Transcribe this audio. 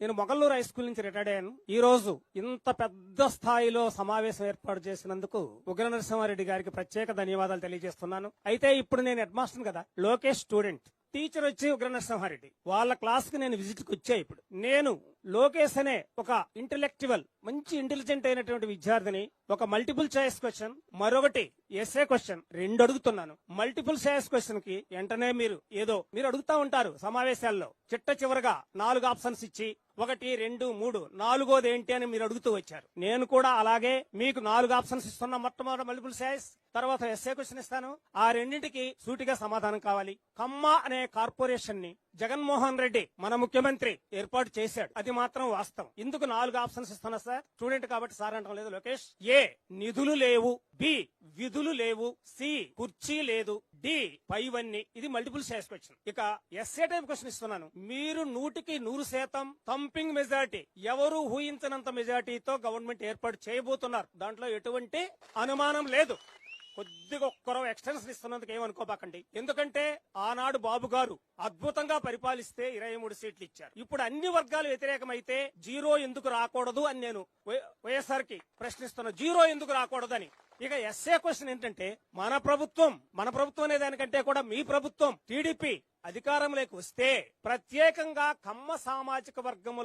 నేను Mogalluru high school నుంచి retired అయ్యాను. ఈ రోజు ఇంత పెద్ద స్థాయిలో సమావేశం ఏర్పాటు చేసినందుకు ఉగ్ర నరసింహారెడ్డి గారికి ప్రత్యేక ధన్యవాదాలు తెలియజేస్తున్నాను. అయితే ఇప్పుడు నేను హెడ్ మాస్టర్ కదా లోకేష్ స్టూడెంట్ టీచర్ వచ్చి ఉగ్ర నరసింహారెడ్డి. వాళ్ళ క్లాస్కి నేను విజిట్కి వచ్చా ఇప్పుడు. నేను లోకేష్ అనే ఒక ఇంటలెక్చువల్ మంచి ఇంటెలిజెంట్ అయినటువంటి విద్యార్థిని ఒక మల్టిపుల్ చాయిస్ క్వశ్చన్ మరొకటి ఎస్ఏ క్వశ్చన్ రెండు అడుగుతున్నాను. మల్టిపుల్ చాయిస్ క్వశ్చన్కి వెంటనే మీరు ఏదో మీరు అడుగుతా ఉంటారు సమావేశాల్లో. చిట్ట చివరగా నాలుగు ఆప్షన్స్ ఇచ్చి ఒకటి రెండు మూడు నాలుగోది ఏంటి అని మీరు అడుగుతూ వచ్చారు. నేను కూడా అలాగే మీకు నాలుగు ఆప్షన్స్ ఇస్తున్నా మొట్టమొదటి మల్టిపుల్ చాయిస్ తర్వాత ఎస్ఏ క్వశ్చన్ ఇస్తాను. ఆ రెండింటికి సూటిగా సమాధానం కావాలి. కమ్మ అనే కార్పొరేషన్ని జగన్మోహన్ రెడ్డి మన ముఖ్యమంత్రి ఏర్పాటు చేశాడు. అది మాత్రం వాస్తవం. ఇందుకు నాలుగు ఆప్షన్స్ ఇస్తున్నా సార్. స్టూడెంట్ కాబట్టి సార్ అంటాం లేదు లోకేష్. ఏ నిధులు లేవు. బి విధులు లేవు. సి కుర్చీ లేదు. డి పైవన్నీ. ఇది మల్టిపుల్ చాయిస్ క్వశ్చన్ ఇక ఎస్ఏ టైప్ క్వశ్చన్ ఇస్తున్నాను. మీరు నూటికి నూరు శాతం థంపింగ్ మెజారిటీ ఎవరు ఊహించనంత మెజారిటీతో గవర్నమెంట్ ఏర్పాటు చేయబోతున్నారు. దాంట్లో ఎటువంటి అనుమానం లేదు. కొద్దిగా ఒక్కరో ఎక్స్టెన్షన్ ఇస్తున్నందుకు ఏమనుకోబాకండి. ఎందుకంటే ఆనాడు బాబు గారు అద్భుతంగా పరిపాలిస్తే ఇరవై మూడు సీట్లు ఇచ్చారు. ఇప్పుడు అన్ని వర్గాలు వ్యతిరేకమైతే జీరో ఎందుకు రాకూడదు అని నేను వైఎస్ఆర్కి ప్రశ్నిస్తున్నా జీరో ఎందుకు రాకూడదని. ఇక ఎస్ఏ క్వశ్చన్ ఏంటంటే మన ప్రభుత్వం మన ప్రభుత్వం అనే దానికంటే కూడా మీ ప్రభుత్వం టీడీపీ అధికారంలోకి వస్తే ప్రత్యేకంగా కమ్మ సామాజిక వర్గంలో